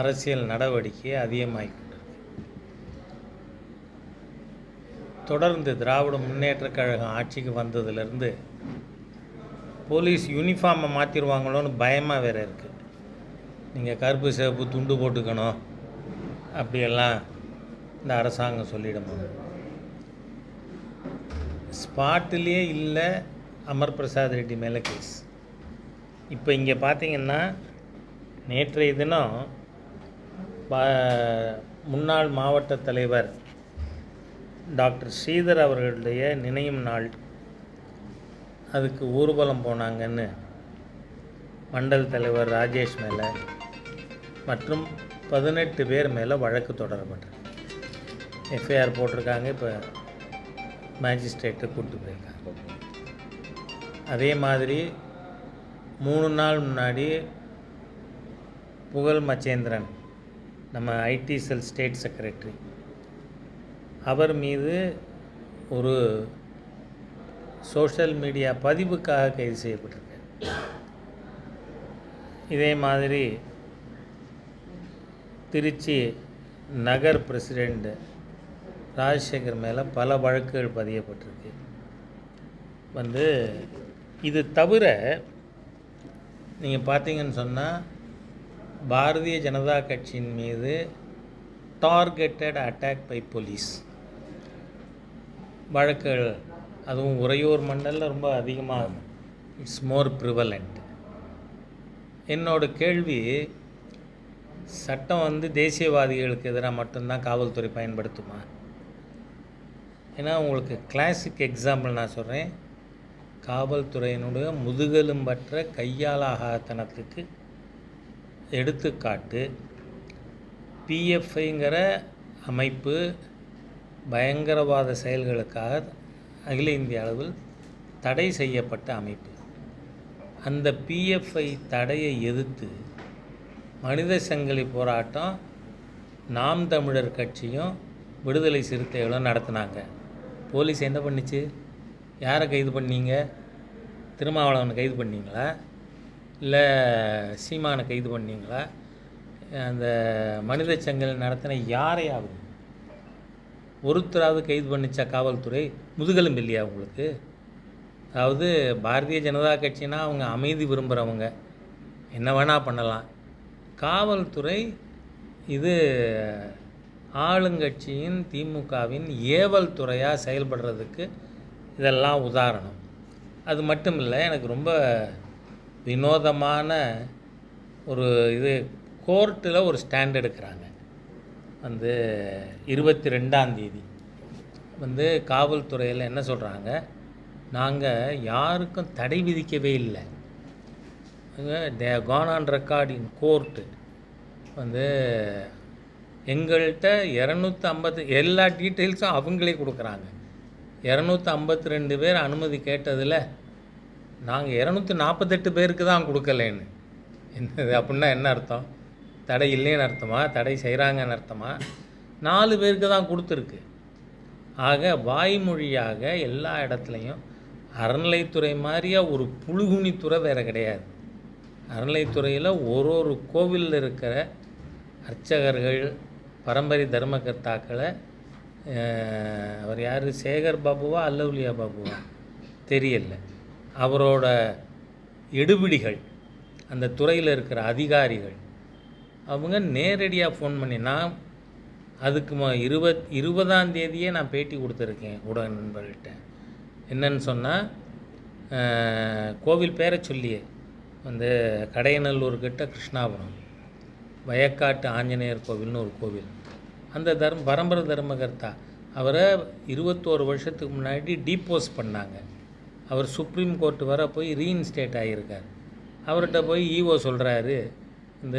அரசியல் நடவடிக்கை அதிகமாகிக் தொடர்ந்து திராவிட முன்னேற்றக் கழகம் ஆட்சிக்கு வந்ததுலேருந்து போலீஸ் யூனிஃபார்மை மாற்றிடுவாங்களோன்னு பயமாக வேறு இருக்குது நீங்கள் கருப்பு சிவப்பு துண்டு போட்டுக்கணும். அப்படியெல்லாம் இந்த அரசாங்கம் சொல்லிடுமா? ஸ்பாட்டிலே இல்லை அமர் பிரசாத் ரெட்டி மேலே கேஸ். இப்போ இங்கே பார்த்தீங்கன்னா நேற்றைய தினம் முன்னாள் மாவட்ட தலைவர் டாக்டர் ஸ்ரீதர் அவர்களுடைய நினைவு நாள். அதுக்கு ஊர்வலம் போனாங்கன்னு மண்டல் தலைவர் ராஜேஷ் மேலே மற்றும் பதினெட்டு பேர் மேலே வழக்கு தொடரப்பட்டிருக்கு எஃப்ஐஆர் போட்டிருக்காங்க இப்போ மேஜிஸ்ட்ரேட்டை கூப்பிட்டு போயிருக்காங்க. அதே மாதிரி மூணு நாள் முன்னாடி புகழ் மச்சேந்திரன் நம்ம ஐடி செல் ஸ்டேட் செக்ரட்டரி அவர் மீது ஒரு சோஷியல் மீடியா பதிவுக்காக கைது செய்யப்பட்டிருக்கு. இதே மாதிரி திருச்சி நகர் பிரசிடெண்ட் ராஜசேகர் மேலே பல வழக்குகள் பதியப்பட்டிருக்கு. வந்து இது தவிர நீங்கள் பார்த்தீங்கன்னு சொன்னால் பாரதிய ஜனதா கட்சியின் மீது டார்கெட்டட் அட்டாக் பை போலீஸ். வழக்குகள் அதுவும் உறையூர் மண்டலில் ரொம்ப அதிகமாக. இட்ஸ் மோர் ப்ரிவலண்ட் என்னோட கேள்வி சட்டம் வந்து தேசியவாதிகளுக்கு எதிராக மட்டும்தான் காவல்துறை பயன்படுத்துமா? ஏன்னா உங்களுக்கு கிளாசிக் எக்ஸாம்பிள் நான் சொல்கிறேன் காவல்துறையினுடைய முதுகெலும்பற்ற கையாலாகத்தனத்துக்கு எடுத்துக்காட்டு பிஎஃப்ஐங்கிற அமைப்பு பயங்கரவாத செயல்களுக்காக அகில இந்திய அளவில் தடை செய்யப்பட்ட அமைப்பு. அந்த பிஎஃப்ஐ தடையை எதிர்த்து மனித சங்கிலி போராட்டம் நாம் தமிழர் கட்சியும் விடுதலை சிறுத்தைகளும் நடத்தினாங்க. போலீஸ் என்ன பண்ணிச்சு? யாரை கைது பண்ணீங்க? திருமாவளவனை கைது பண்ணீங்களா? இல்லை சீமானை கைது பண்ணீங்களா? அந்த மனித சங்கல் நடத்தின யாரையாவது ஒருத்தராவது கைது பண்ணிச்சா காவல்துறை? முதுகெலும்பு இல்லையா உங்களுக்கு? அதாவது பாரதிய ஜனதா கட்சினா அவங்க அமைதி விரும்புகிறவங்க என்ன வேணால் பண்ணலாம். காவல்துறை இது ஆளுங்கட்சியின் திமுகவின் ஏவல் துறையாக செயல்படுறதுக்கு இதெல்லாம் உதாரணம். அது மட்டும் இல்லை எனக்கு ரொம்ப வினோதமான ஒரு இது கோர்ட்டில் ஒரு ஸ்டாண்ட் எடுக்கிறாங்க. வந்து இருபத்தி ரெண்டாம் தேதி. வந்து காவல்துறையில் என்ன சொல்கிறாங்க நாங்கள் யாருக்கும் தடை விதிக்கவே இல்லை. They can on record in court. வந்து எங்கள்கிட்ட இரநூத்தி ஐம்பத்து எல்லா டீட்டெயில்ஸும் அவங்களே கொடுக்குறாங்க. இரநூத்தி ஐம்பத்தி ரெண்டு பேர் அனுமதி கேட்டதில் நாங்கள் இரநூத்தி நாற்பத்தெட்டு பேருக்கு தான் கொடுக்கலேன்னு. என்னது அப்படின்னா என்ன அர்த்தம்? தடை இல்லைன்னு அர்த்தமா? தடை செய்கிறாங்கன்னு அர்த்தமா? நாலு பேருக்கு தான் கொடுத்துருக்கு. ஆக வாய்மொழியாக எல்லா இடத்துலையும் அறநிலைத்துறை மாதிரியா ஒரு புழுகுனித்துறை வேறு கிடையாது. அறநிலைத்துறையில் ஒரு ஒரு கோவிலில் இருக்கிற அர்ச்சகர்கள் பரம்பரை தர்மகர்த்தாக்களை அவர் யார்? சேகர் பாபுவா அல்லவுலியா பாபுவா? தெரியல. அவரோட எடுபிடிகள் அந்த துறையில் இருக்கிற அதிகாரிகள் அவங்க நேரடியாக ஃபோன் பண்ணி நான் அதுக்கு மொ இருபத் இருபதாம் தேதியே நான் பேட்டி கொடுத்துருக்கேன் ஊடக நண்பர்கள்ட்ட. என்னன்னு சொன்னால் கோவில் பேரை சொல்லியே வந்து கடையநல்லூர்கிட்ட கிருஷ்ணாபுரம் வயக்காட்டு ஆஞ்சநேயர் கோவில்னு ஒரு கோவில். அந்த தர்ம பரம்பரை தர்மகர்த்தா அவரை இருபத்தோரு வருஷத்துக்கு முன்னாடி டீப்போஸ் பண்ணாங்க. அவர் சுப்ரீம் கோர்ட் வர போய் ரீஇன்ஸ்டேட் ஆகியிருக்கார் அவர்கிட்ட போய் ஈஓ சொல்கிறாரு இந்த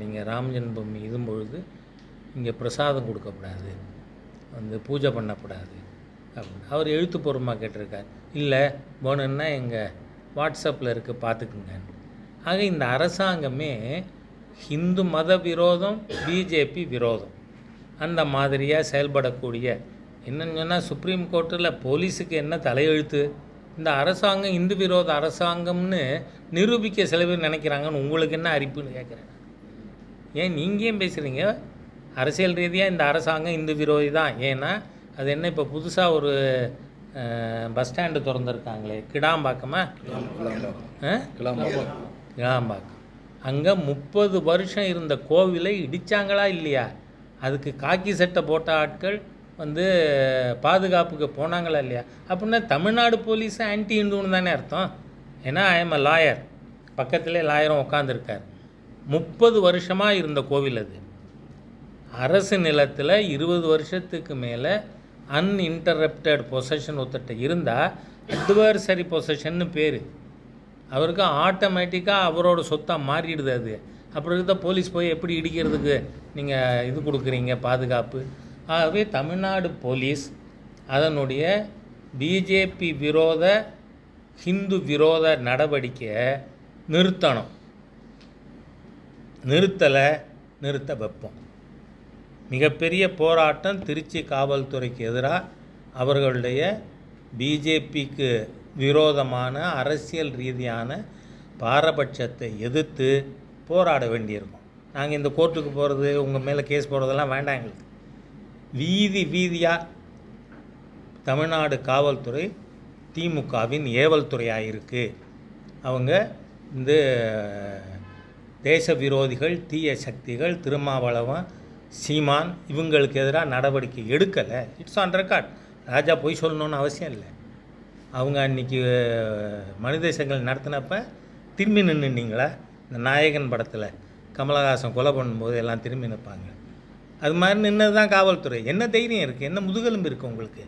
நீங்கள் ராம் ஜென்மபூமி இங்கே பிரசாதம் கொடுக்கக்கூடாது வந்து பூஜை பண்ணக்கூடாது அப்படின்னு அவர் எழுத்துப்பூர்வமாக கேட்டிருக்கார். இல்லை போனன்னா எங்கள் வாட்ஸ்அப்பில் இருக்குது பார்த்துக்குங்க ஆக இந்த அரசாங்கமே ஹிந்து மத விரோதம் பிஜேபி விரோதம். அந்த மாதிரியாக செயல்படக்கூடிய என்னன்னு சொன்னால் சுப்ரீம் கோர்ட்டில் போலீஸுக்கு என்ன தலையெழுத்து? இந்த அரசாங்கம் இந்து விரோத அரசாங்கம்னு நிரூபிக்க சில பேர் நினைக்கிறாங்கன்னு உங்களுக்கு என்ன அறிப்புன்னு கேட்குறேன் ஏன் நீங்கள் ஏன் பேசுகிறீங்க அரசியல் ரீதியாக இந்த அரசாங்கம் இந்து விரோதி தான். ஏன்னா அது என்ன இப்போ புதுசாக ஒரு பஸ் ஸ்டாண்டு திறந்துருக்காங்களே கிடாம்பாக்கமா? கிடாம்பாக்கம். அங்கே முப்பது வருஷம் இருந்த கோவிலை இடித்தாங்களா இல்லையா? அதுக்கு காக்கி சட்டை போட்ட ஆட்கள் வந்து பாதுகாப்புக்கு போனாங்களா இல்லையா? அப்படின்னா தமிழ்நாடு போலீஸ் ஆன்டி இந்துன்னு தானே அர்த்தம். ஏன்னா ஐ எம் அ லாயர் பக்கத்திலே லாயரும் உட்காந்துருக்கார் முப்பது வருஷமாக இருந்த கோவில் அது. அரசு நிலத்தில் இருபது வருஷத்துக்கு மேலே அன்இன்டரப்டட் பொசஷன் ஒருத்தட்ட இருந்தால் அட்வர்சரி பொசஷன்னு பேர். அவருக்கு ஆட்டோமேட்டிக்காக அவரோட சொத்தாக மாறிடுது அது. அப்புறம் இருந்தால் போலீஸ் போய் எப்படி இடிக்கிறதுக்கு நீங்கள் இது கொடுக்குறீங்க பாதுகாப்பு? ஆகவே தமிழ்நாடு போலீஸ் அதனுடைய பிஜேபி விரோத ஹிந்து விரோத நடவடிக்கையை நிறுத்தணும். நிறுத்தலை நிறுத்த வைப்போம். மிகப்பெரிய போராட்டம் திருச்சி காவல்துறைக்கு எதிராக அவர்களுடைய பிஜேபிக்கு விரோதமான அரசியல் ரீதியான பாரபட்சத்தை எதிர்த்து போராட வேண்டியிருக்கும். நாங்கள் இந்த கோர்ட்டுக்கு போகிறது உங்கள் மேலே கேஸ் போடுறதெல்லாம் வேண்டாம் எங்களுக்கு. வீதி வீதியாக தமிழ்நாடு காவல்துறை திமுகவின் ஏவல் துறையாக இருக்குது அவங்க இந்த தேச விரோதிகள் தீய சக்திகள் திருமாவளவன் சீமான் இவங்களுக்கு எதிராக நடவடிக்கை எடுக்கலை. இட்ஸ் ஆன் ரெக்கார்ட் ராஜா பொய் சொல்லணும்னு அவசியம் இல்லை. அவங்க அன்றைக்கி மனித சங்கல் நடத்தினப்ப திரும்பி நின்றுனீங்களா இந்த நாயகன் படத்தில். கமலஹாசன் கொலை பண்ணும்போது எல்லாம் திரும்பி நிற்பாங்க. அது மாதிரி நின்னது தான் காவல்துறை. என்ன தைரியம் இருக்குது என்ன முதுகெலும்பு இருக்குது உங்களுக்கு?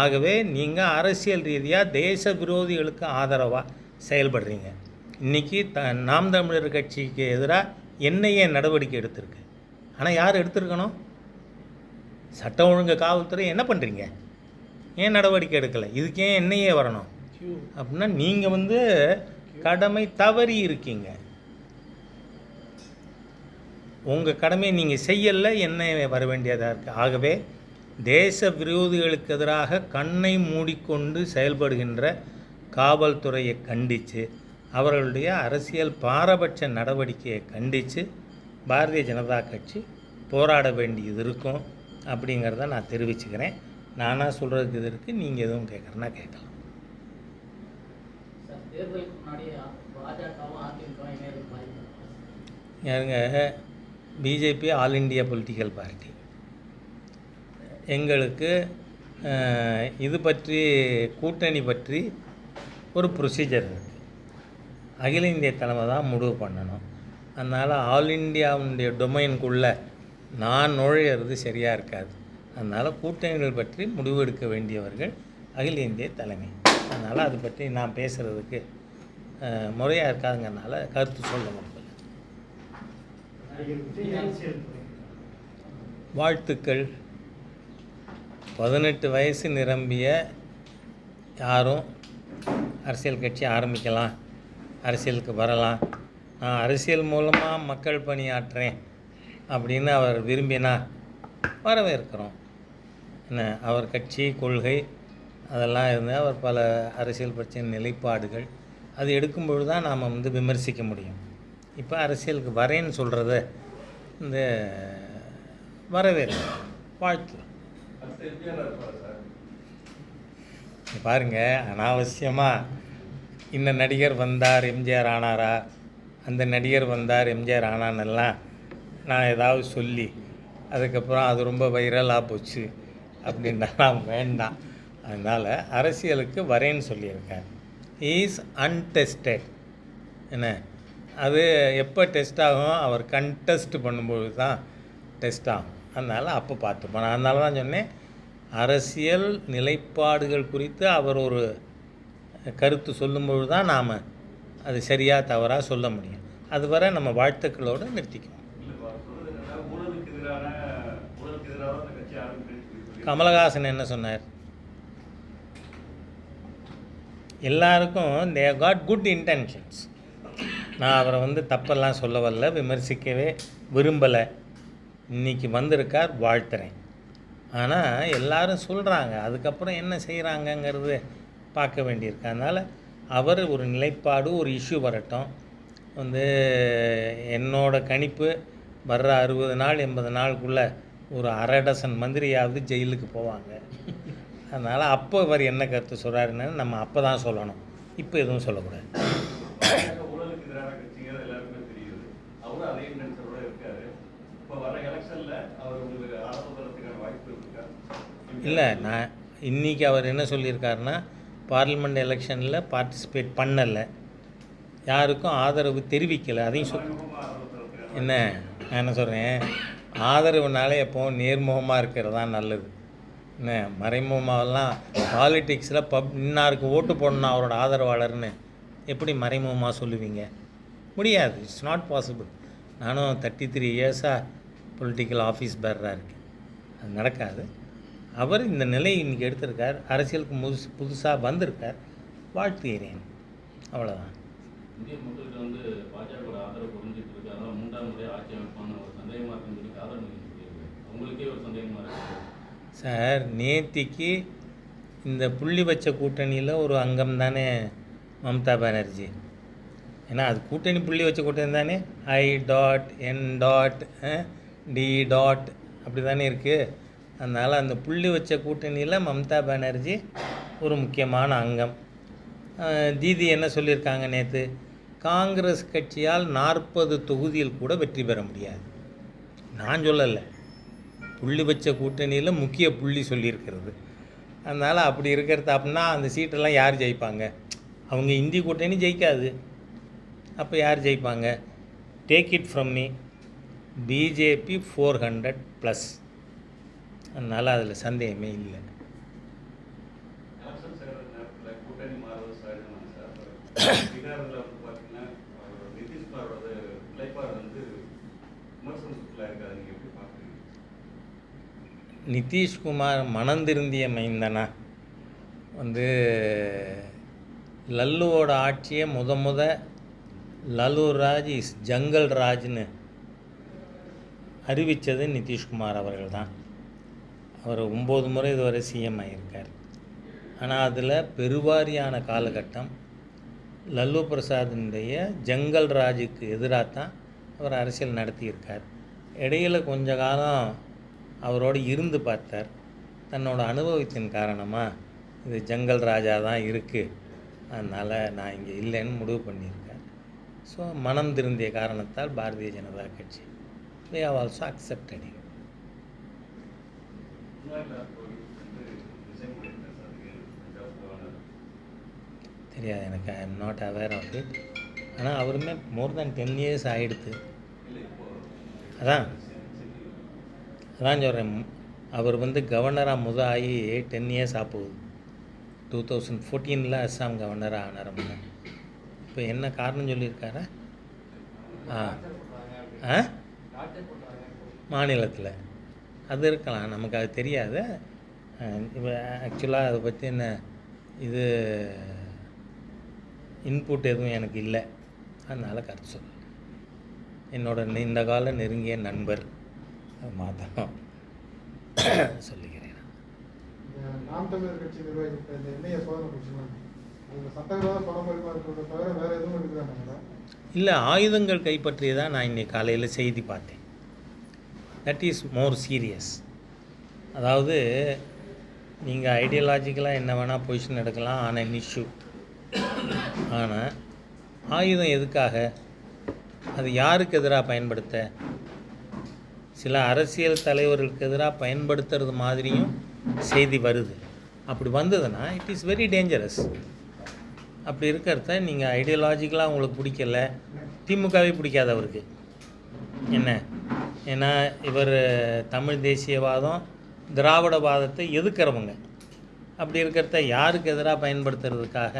ஆகவே நீங்கள் அரசியல் ரீதியாக தேச விரோதிகளுக்கு ஆதரவாக செயல்படுறீங்க. இன்றைக்கி த நாம் தமிழர் கட்சிக்கு எதிராக என்ஐஏ நடவடிக்கை எடுத்திருக்கு. ஆனால் யார் எடுத்திருக்கணும்? சட்டம் ஒழுங்கு காவல்துறை என்ன பண்ணுறீங்க ஏன் நடவடிக்கை எடுக்கலை? இதுக்கு ஏன் என்ஐஏ வரணும்? அப்படின்னா நீங்கள் வந்து கடமை தவறி இருக்கீங்க. உங்கள் கடமையை நீங்கள் செய்யலை என்ன வர வேண்டியதாக இருக்குது ஆகவே தேச விரோதிகளுக்கு எதிராக கண்ணை மூடிக்கொண்டு செயல்படுகின்ற காவல்துறையை கண்டித்து அவர்களுடைய அரசியல் பாரபட்ச நடவடிக்கையை கண்டித்து பாரதிய ஜனதா கட்சி போராட வேண்டியது இருக்கும் அப்படிங்கிறத நான் தெரிவிச்சுக்கிறேன். நானாக சொல்கிறதுக்கு இது இருக்குது நீங்கள் எதுவும் கேட்குறேன்னா கேட்கலாம்? யாருங்க? BJP all India political party எங்களுக்கு இது பற்றி கூட்டணி பற்றி ஒரு ப்ரொசீஜர் இருக்குது அகில இந்திய தலைமை தான் முடிவு பண்ணணும். அதனால் ஆல் இண்டியாவுடைய டொமைனுக்குள்ளே நான் நுழையிறது சரியாக இருக்காது. அதனால் கூட்டணிகள் பற்றி முடிவெடுக்க வேண்டியவர்கள் அகில இந்திய தலைமை. அதனால் அது பற்றி நான் பேசுகிறதுக்கு முறையாக இருக்காதுங்கிறனால கருத்து சொல்ல முடியும் வாழ்த்துக்கள். பதினெட்டு வயசு நிரம்பிய யாரும் அரசியல் கட்சி ஆரம்பிக்கலாம். அரசியலுக்கு வரலாம். நான் அரசியல் மூலமாக மக்கள் பணியாற்றுறேன் அப்படின்னு அவர் விரும்பினா வரவேற்கிறோம். என்ன அவர் கட்சி கொள்கை அதெல்லாம் இருந்து அவர் பல அரசியல் பிரச்சனை நிலைப்பாடுகள். அது எடுக்கும்பொழுது தான் நாம் வந்து விமர்சிக்க முடியும். இப்போ அரசியலுக்கு வரேன்னு சொல்கிறத இந்த வரவேற்பு வாழ்த்து. இங்க பாருங்க அனாவசியமாக இந்த நடிகர் வந்தார் எம்ஜிஆர் ஆனாரா? அந்த நடிகர் வந்தார் எம்ஜிஆர் ஆனான்னெல்லாம் நான் ஏதாவது சொல்லி அதுக்கப்புறம் அது ரொம்ப வைரலாக போச்சு அப்படின்னா வேண்டாம். அதனால் அரசியலுக்கு வரேன்னு சொல்லியிருக்கேன் இஸ் அன்டெஸ்டட் என்ன? அது எப்போ டெஸ்ட் ஆகும் அவர் கண்டெஸ்ட் பண்ணும்போது தான் டெஸ்ட் ஆகும். அதனால் அப்போ பார்த்துப்போம். நான் அதனால தான் சொன்னேன் அரசியல் நிலைப்பாடுகள் குறித்து அவர் ஒரு கருத்து சொல்லும்பொழுது தான் நாம் அது சரியாக தவறாக சொல்ல முடியும். அதுவரை நம்ம வாழ்த்துக்களோடு ஆரம்பிச்சு கமலஹாசன் என்ன சொன்னார்? எல்லாருக்கும் தே காட் குட் இன்டென்ஷன்ஸ் நான் அவரை வந்து தப்பெல்லாம் சொல்ல வரல விமர்சிக்கவே விரும்பலை. இன்னைக்கு வந்திருக்கார் வாழ்த்துறேன். ஆனால் எல்லாரும் சொல்கிறாங்க அதுக்கப்புறம் என்ன செய்கிறாங்கங்கிறது பார்க்க வேண்டியிருக்கு. அதனால் அவர் ஒரு நிலைப்பாடு ஒரு இஷ்யூ வரட்டும். வந்து என்னோட கணிப்பு வர்ற அறுபது நாள் எண்பது நாளுக்குள்ளே ஒரு அரை டசன் மந்திரியாவது ஜெயிலுக்கு போவாங்க. அதனால் அப்போ இவர் என்ன கருத்து சொல்கிறாருன்னு நம்ம அப்போ தான் சொல்லணும். இப்போ எதுவும் சொல்லக்கூடாது பாஜக ஊழலுக்கு எதிரான கட்சிங்கிறது எல்லாருக்குமே தெரியுது அவரும் அதே நினைச்சரோட இருக்காரு இப்போ வர எலெக்ஷன்ல அவர் உங்களுக்கு ஆதரவு தரத்துக்கான வாய்ப்பு இருக்கா இல்லை நான் இன்றைக்கி அவர் என்ன சொல்லியிருக்காருன்னா பார்லிமெண்ட் எலெக்ஷனில் பார்ட்டிசிபேட் பண்ணலை. யாருக்கும் ஆதரவு தெரிவிக்கலை. அதையும் சொல் என்ன நான் என்ன சொல்கிறேன் ஆதரவுனாலே எப்போவும் நேர்முகமாக இருக்கிறது தான் நல்லது. என்ன மறைமுகமாகலாம். பாலிடிக்ஸில் பப் இன்னாருக்கு ஓட்டு போடணும் அவரோட ஆதரவாளர்னு எப்படி மறைமுகமாக சொல்லுவீங்க? முடியாது. இட்ஸ் நாட் பாசிபிள் நானும் தேர்ட்டி த்ரீ இயர்ஸாக பொலிட்டிக்கல் ஆஃபீஸ் பேரராக இருக்கேன். அது நடக்காது. அவர் இந்த நிலையை இன்றைக்கி எடுத்திருக்கார். அரசியலுக்கு முதுசு புதுசாக வந்திருக்கார். வாழ்த்துகிறேன். அவ்வளோதான் சார் நேத்திக்கு இந்த புள்ளி வச்ச கூட்டணியில் ஒரு அங்கம் தானே மம்தா பானர்ஜி. ஏன்னா அது கூட்டணி புள்ளி வச்ச கூட்டணி தானே. I dot N dot T dot அப்படி தானே இருக்குது அதனால் அந்த புள்ளி வச்ச கூட்டணியில் மம்தா பானர்ஜி ஒரு முக்கியமான அங்கம். தீதி என்ன சொல்லியிருக்காங்க நேற்று காங்கிரஸ் கட்சியால் நாற்பது தொகுதியில் கூட வெற்றி பெற முடியாது. நான் சொல்லலை. புள்ளி வச்ச கூட்டணியில் முக்கிய புள்ளி சொல்லியிருக்கிறது. அதனால் அப்படி இருக்கிறது அப்படின்னா அந்த சீட்டெல்லாம் யார் ஜெயிப்பாங்க? அவங்க இந்தி கூட்டணி ஜெயிக்காது. அப்போ யார் ஜெயிப்பாங்க? Take it from me BJP four hundred plus அதனால் அதில் சந்தேகமே இல்லை. நிதிஷ்குமார் மனம் திருந்திய மைந்தனா? வந்து லல்லுவோட ஆட்சியை முத முத லல்லு ராஜ் இஸ் ஜங்கல் ராஜ்னு அறிவித்தது நிதிஷ்குமார் அவர்கள் தான். அவர் ஒம்பது முறை இதுவரை சிஎம் ஆகியிருக்கார். ஆனால் அதில் பெருவாரியான காலகட்டம் லல்லு பிரசாதினுடைய ஜங்கல் ராஜுக்கு எதிராக தான் அவர் அரசியல் நடத்தியிருக்கார் இடையில கொஞ்ச காலம் அவரோடு இருந்து பார்த்தார். தன்னோட அனுபவத்தின் காரணமாக இது ஜங்கல் ராஜா தான் இருக்குது அதனால் நான் இங்கே இல்லைன்னு முடிவு பண்ணியிருக்கேன் ஸோ மனம் திருந்திய காரணத்தால் பாரதிய ஜனதா கட்சி. தே have also accepted him முன்னாடி வந்து ரிசைன் பண்ணியிருக்காரு சார் பஞ்சாப் கவர்னர் தெரியாது எனக்கு I am not aware of it ஆனால் அவருமே மோர் தேன் டென் இயர்ஸ் ஆகிடுது அதான். அதான் சொல்கிறேன் அவர் வந்து கவர்னராக முத ஆகி டென் இயர்ஸ் ஆகுது டூ தௌசண்ட் ஃபோர்டீனில் அஸ்ஸாம் கவர்னராக ஆனார் இப்போ என்ன காரணம் சொல்லியிருக்காரா? ஆ. ஆ? மாநிலத்தில். அது இருக்கலாம் நமக்கு அது தெரியாது. இப்போ ஆக்சுவலாக அதை பற்றி என்ன இது இன்புட் எதுவும் எனக்கு இல்லை. அதனால் கருத்து சொல்ல என்னோட நீண்ட கால நெருங்கிய நண்பர் மாத்திரம் சொல்லிக்கிறேன் நாம் தமிழர் கட்சி நிர்வகித்த இந்த எண்ணெயை சோதனை இல்லை ஆயுதங்கள் கைப்பற்றியதாக நான் இன்னைக்கு காலையில் செய்தி பார்த்தேன். தட் இஸ் மோர் சீரியஸ் அதாவது நீங்கள் ஐடியாலஜிக்கலாக என்ன வேணால் பொசிஷன் எடுக்கலாம். ஆன இஷ்யூ ஆனால் ஆயுதம் எதுக்காக? அது யாருக்கு எதிராக பயன்படுத்த? சில அரசியல் தலைவர்களுக்கு எதிராக பயன்படுத்துறது மாதிரியும் செய்தி வருது. அப்படி வந்ததுன்னா இட் இஸ் வெரி டேஞ்சரஸ் அப்படி இருக்கிறத நீங்கள் ஐடியாலஜிக்கலாக உங்களுக்கு பிடிக்கல. திமுகவே பிடிக்காது அவருக்கு என்ன? ஏன்னா இவர் தமிழ் தேசியவாதம் திராவிடவாதத்தை எதிர்க்கிறவங்க. அப்படி இருக்கிறத யாருக்கு எதிராக பயன்படுத்துறதுக்காக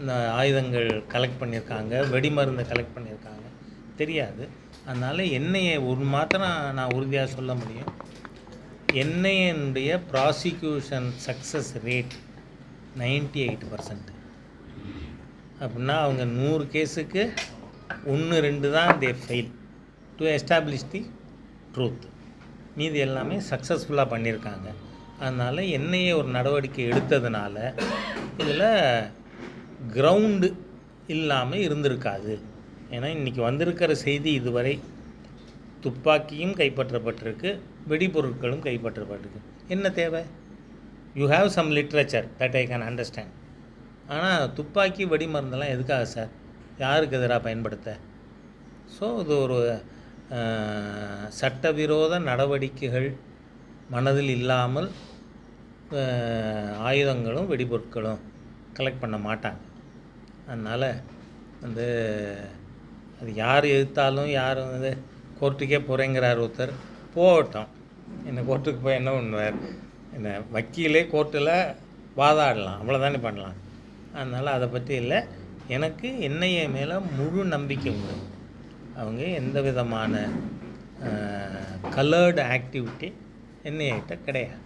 இந்த ஆயுதங்கள் கலெக்ட் பண்ணியிருக்காங்க வெடிமருந்தை கலெக்ட் பண்ணியிருக்காங்க தெரியாது. அதனால் என்னையை ஒரு மாத்திரம் நான் உறுதியாக சொல்ல முடியும். என்ஐஏனுடைய prosecution success rate ninety eight percent அப்படின்னா அவங்க நூறு கேஸுக்கு ஒன்று ரெண்டு தான் they fail to establish the truth மீதி எல்லாமே சக்ஸஸ்ஃபுல்லாக பண்ணியிருக்காங்க அதனால் என்னையே ஒரு நடவடிக்கை எடுத்ததுனால இதில் கிரவுண்டு இல்லாமல் இருந்திருக்காது. ஏன்னா இன்றைக்கி வந்திருக்கிற செய்தி இதுவரை துப்பாக்கியும் கைப்பற்றப்பட்டிருக்கு வெடிபொருட்களும் கைப்பற்றப்பட்டிருக்கு. என்ன தேவை? You have some literature that I can understand ஆனால் துப்பாக்கி வெடிமருந்தெல்லாம் எதுக்காக சார் யாருக்கு எதிராக பயன்படுத்த? ஸோ இது ஒரு சட்டவிரோத நடவடிக்கைகள் மனதில் இல்லாமல் ஆயுதங்களும் வெடிபொருட்களும் கலெக்ட் பண்ண மாட்டாங்க. அதனால் வந்து அது யார் எதிர்த்தாலும் யார் வந்து கோர்ட்டுக்கே போகிறேங்கிறார் ஒருத்தர். போகட்டும். என்ன கோர்ட்டுக்கு போய் என்ன பண்ணுவார்? என்ன வக்கீலே கோர்ட்டில் வாதாடலாம். அவ்வளோதானே பண்ணலாம். அதனால் அதை பற்றி இல்லை. எனக்கு என்ஐஏ மேலே முழு நம்பிக்கை உண்டு. அவங்க எந்த விதமான கலர்டு ஆக்டிவிட்டி என்ஐஏட்ட கிடையாது.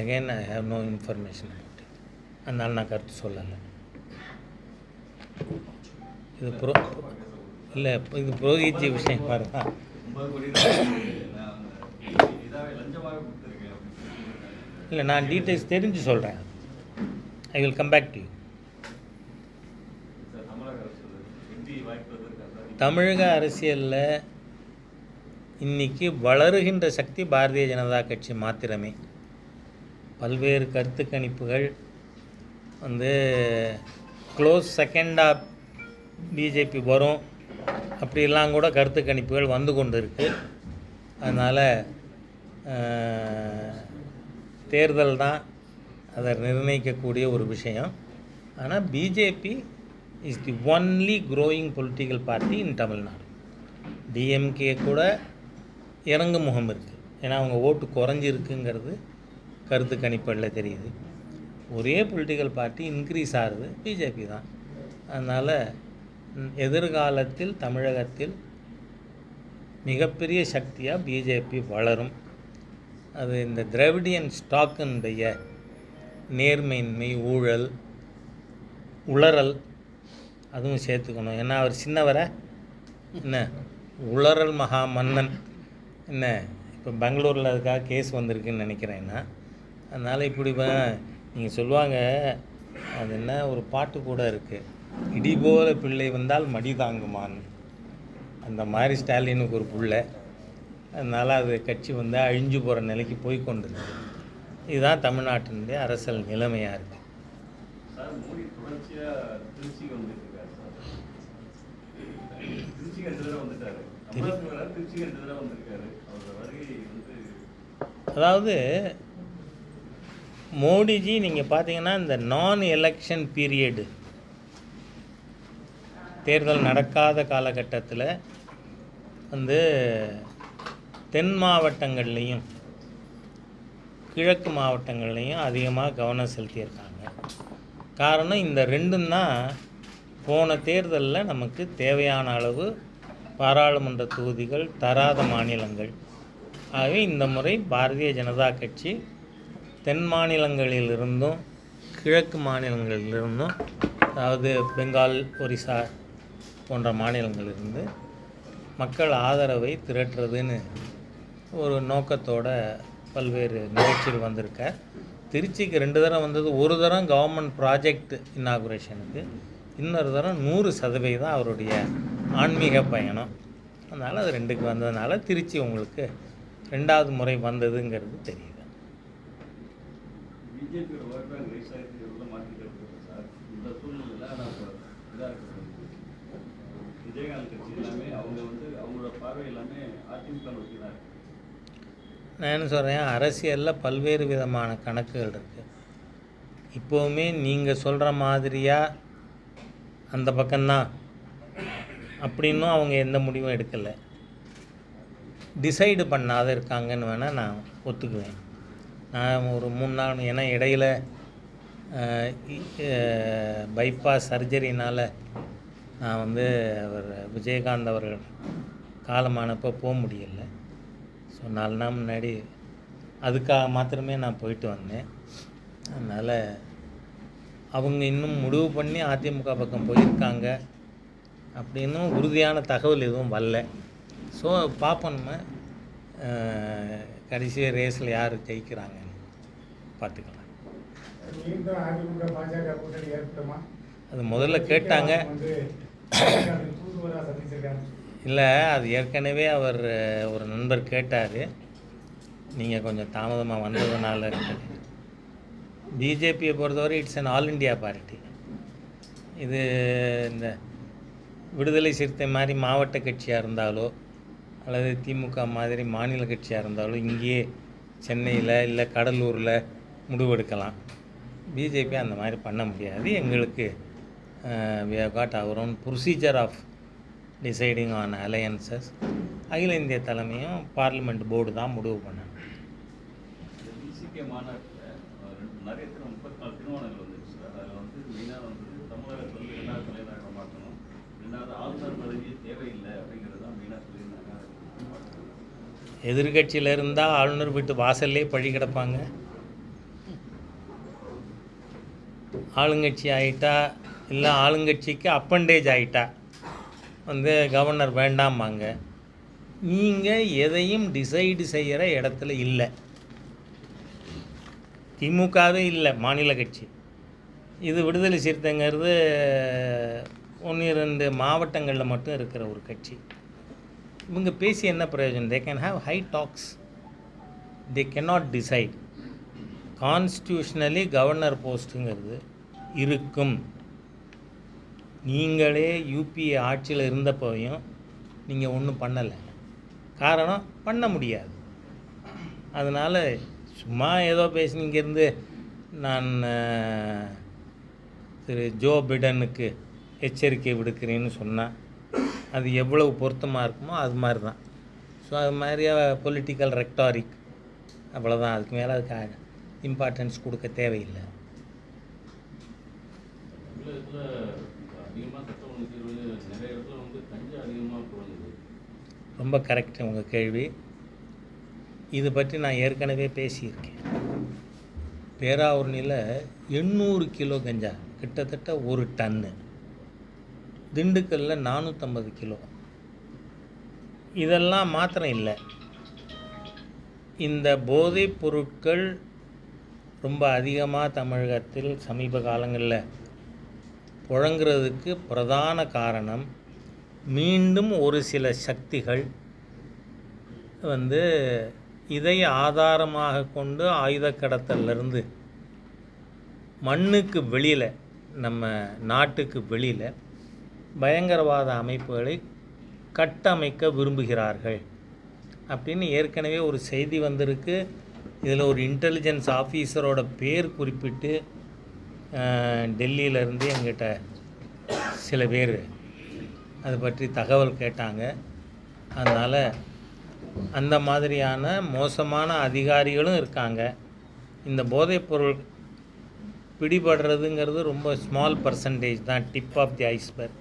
Again I have no information அதனால் நான் கருத்து சொல்லலை. இது ப்ரோ இல்லை இது புரோகிஜி விஷயம் பாருங்க. இல்லை நான் டீட்டெயில்ஸ் தெரிஞ்சு சொல்கிறேன் I will come back to you தமிழக அரசியலில் இன்றைக்கி வளருகின்ற சக்தி பாரதிய ஜனதா கட்சி மாத்திரமே. பல்வேறு கருத்து கணிப்புகள் வந்து க்ளோஸ் செகண்டாக பிஜேபி வரும். அப்படிலாம் கூட கருத்து கணிப்புகள் வந்து கொண்டு இருக்குது அதனால் தேர்தல் தான் அதை நிர்ணயிக்கக்கூடிய ஒரு விஷயம். ஆனால் BJP is the only growing political party in Tamil Nadu DMK கூட இறங்கு முகம் இருக்குது ஏன்னா அவங்க ஓட்டு குறைஞ்சிருக்குங்கிறது கருத்து கணிப்புகளில் தெரியுது. ஒரே பொலிட்டிக்கல் பார்ட்டி இன்க்ரீஸ் ஆகுது பிஜேபி தான். அதனால் எதிர்காலத்தில் தமிழகத்தில் மிகப்பெரிய சக்தியாக பிஜேபி வளரும். அது இந்த திராவிடியன் ஸ்டாக்கினுடைய நேர்மையின்மை ஊழல் உளறல் அதுவும் சேர்த்துக்கணும். ஏன்னா அவர் சின்னவரை? என்ன? உளறல் மகா மன்னன். என்ன? இப்போ பெங்களூரில் அதுக்காக கேஸ் வந்திருக்குன்னு நினைக்கிறேன்னா அதனால் இப்படி நீங்கள் சொல்லுவாங்க அது என்ன? ஒரு பாட்டு கூட இருக்குது இடி போல பிள்ளை வந்தால் மடி தாங்குமான். அந்த மாதிரி ஸ்டாலினுக்கு ஒரு பிள்ளை. அதனால் அது கட்சி வந்து அழிஞ்சு போகிற நிலைக்கு போய் கொண்டிருக்கு. இதுதான் தமிழ்நாட்டினுடைய அரசியல் நிலைமையாக இருக்குது அதாவது மோடிஜி நீங்கள் பார்த்தீங்கன்னா இந்த நான் எலெக்ஷன் பீரியடு தேர்தல் நடக்காத காலகட்டத்தில் வந்து தென் மாவட்டங்கள்லேயும் கிழக்கு மாவட்டங்கள்லேயும் அதிகமாக கவனம் செலுத்தியிருக்காங்க. காரணம் இந்த ரெண்டும் தான் போன தேர்தலில் நமக்கு தேவையான அளவு பாராளுமன்ற தொகுதிகள் தராத மாநிலங்கள். ஆகவே இந்த முறை பாரதிய ஜனதா கட்சி தென் மாநிலங்களிலிருந்தும் கிழக்கு மாநிலங்களிலிருந்தும் அதாவது பெங்கால் ஒரிசா போன்ற மாநிலங்களிலிருந்து மக்கள் ஆதரவை திரட்டுறதுன்னு ஒரு நோக்கத்தோட பல்வேறு நிகழ்ச்சிகள் வந்திருக்கார் திருச்சிக்கு ரெண்டு தரம் வந்தது. ஒரு தரம் கவர்மெண்ட் ப்ராஜெக்ட் இன்னாகுரேஷனுக்கு இன்னொரு தரம் நூறு சதவீதம் அவருடைய ஆன்மீக பயணம். அதனால் அது ரெண்டுக்கு வந்ததுனால திருச்சி உங்களுக்கு ரெண்டாவது முறை வந்ததுங்கிறது தெரியுது. விஜயகாந்த் கட்சி எல்லாமே அவங்க வந்து அவங்களோட பார்வை எல்லாமே அதிமுக நோக்கி தான் இருக்கு. நான் என்ன சொல்கிறேன் அரசியலில் பல்வேறு விதமான கணக்குகள் இருக்குது இப்போவுமே நீங்கள் சொல்கிற மாதிரியாக அந்த பக்கம்தான் அப்படின்னும் அவங்க எந்த முடிவும் எடுக்கலை. டிசைடு பண்ணாத இருக்காங்கன்னு வேணால் நான் ஒத்துக்குவேன். நான் ஒரு மூணு நாள் ஏன்னா இடையில பைபாஸ் சர்ஜரினால் நான் வந்து அவர் விஜயகாந்த் அவர்கள் காலமானப்போ போக முடியலை. ஸோ நாலு நாள் முன்னாடி அதுக்காக மாத்திரமே நான் போயிட்டு வந்தேன். அதனால் அவங்க இன்னும் முடிவு பண்ணி அதிமுக பக்கம் போயிருக்காங்க அப்படின்னும் உறுதியான தகவல் எதுவும் வரல. ஸோ பார்ப்போம் நம்ம கடைசி ரேஸில் யார் ஜெயிக்கிறாங்கன்னு பார்த்துக்கலாம். அது முதல்ல கேட்டாங்க. இல்லை அது ஏற்கனவே அவர் ஒரு நண்பர் கேட்டார். நீங்கள் கொஞ்சம் தாமதமாக வந்ததுனால பிஜேபியை பொறுத்தவரை it's an all India party இது இந்த விடுதலை சிறுத்தை மாதிரி மாவட்ட கட்சியாக இருந்தாலோ அல்லது திமுக மாதிரி மாநில கட்சியாக இருந்தாலோ இங்கேயே சென்னையில் இல்லை கடலூரில் முடிவெடுக்கலாம். பிஜேபி அந்த மாதிரி பண்ண முடியாது. எங்களுக்கு we have got our own procedure of deciding on alliances அகில இந்திய தலைமையும் பார்லிமெண்ட் போர்டு தான் முடிவு பார்க்கணும். எதிர்கட்சியில் இருந்தால் ஆளுநர் வீட்டு வாசல்லே பழி கிடப்பாங்க. ஆளுங்கட்சி ஆயிட்டா இல்லை ஆளுங்கட்சிக்கு அப்பண்டேஜ் ஆயிட்டா வந்து கவர்னர் வேண்டாமாங்க நீங்கள் எதையும் டிசைடு செய்கிற இடத்துல இல்லை. திமுகவே இல்லை மாநில கட்சி. இது விடுதலை சிறுத்தைங்கிறது ஒன்று இரண்டு மாவட்டங்களில் மட்டும் இருக்கிற ஒரு கட்சி. இவங்க பேசி என்ன பிரயோஜனம்? They can have high talks they cannot decide constitutionally governor போஸ்ட்டுங்கிறது இருக்கும். நீங்களே யூபிஏ ஆட்சியில் இருந்தப்போயும் நீங்கள் ஒன்றும் பண்ணலை. காரணம் பண்ண முடியாது. அதனால் சும்மா ஏதோ பேசி இங்கேருந்து நான் திரு ஜோ பிடனுக்கு எச்சரிக்கை விடுக்கிறேன்னு சொன்னால் அது எவ்வளவு பொருத்தமாக இருக்குமோ அது மாதிரி தான் ஸோ அது மாதிரியே பொலிட்டிக்கல் ரெக்டாரிக் அவ்வளோதான் அதுக்கு மேலே அதுக்கு இம்பார்ட்டன்ஸ் கொடுக்க தேவையில்லை தமிழகத்தில் அதிகமாக சட்ட ஒழுங்கு தீர்வு நிறைய இடத்துல வந்து கஞ்சா அதிகமாக குறைஞ்சுது ரொம்ப கரெக்ட் உங்கள் கேள்வி. இது பற்றி நான் ஏற்கனவே பேசியிருக்கேன். பேராவூர்னியில் எண்ணூறு கிலோ கஞ்சா கிட்டத்தட்ட ஒரு டன்னு திண்டுக்கல்லில் நானூற்றம்பது கிலோ. இதெல்லாம் மாத்திரம் இல்லை. இந்த போதைப் பொருட்கள் ரொம்ப அதிகமாக தமிழகத்தில் சமீப காலங்களில் புழங்குறதுக்கு பிரதான காரணம் மீண்டும் ஒரு சில சக்திகள் வந்து இதை ஆதாரமாக கொண்டு ஆயுத கடத்தலிருந்து மண்ணுக்கு வெளியில் நம்ம நாட்டுக்கு வெளியில் பயங்கரவாத அமைப்புகளை கட்டமைக்க விரும்புகிறார்கள். அப்படின்னு ஏற்கனவே ஒரு செய்தி வந்திருக்கு. இதில் ஒரு இன்டெலிஜென்ஸ் ஆஃபீஸரோட பேர் குறிப்பிட்டு டெல்லியிலேருந்து எங்கிட்ட சில பேர் அது பற்றி தகவல் கேட்டாங்க. அதனால் அந்த மாதிரியான மோசமான அதிகாரிகளும் இருக்காங்க. இந்த போதைப்பொருள் பிடிபடுறதுங்கிறது ரொம்ப ஸ்மால் பர்சன்டேஜ் தான் டிப் ஆஃப் தி ஐஸ்பர்க்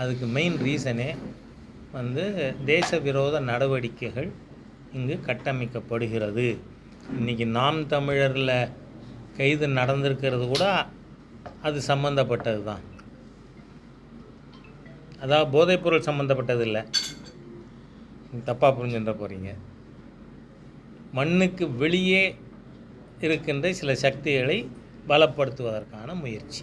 அதுக்கு மெயின் ரீசனே வந்து தேச விரோத நடவடிக்கைகள் இங்கு கட்டமைக்கப்படுகிறது. இன்றைக்கி நாம் தமிழரில் கைது நடந்திருக்கிறது கூட அது சம்மந்தப்பட்டது தான் அதாவது போதைப்பொருள் சம்மந்தப்பட்டது இல்லை தப்பாக புரிஞ்சுட போகிறீங்க மண்ணுக்கு வெளியே இருக்கின்ற சில சக்திகளை பலப்படுத்துவதற்கான முயற்சி.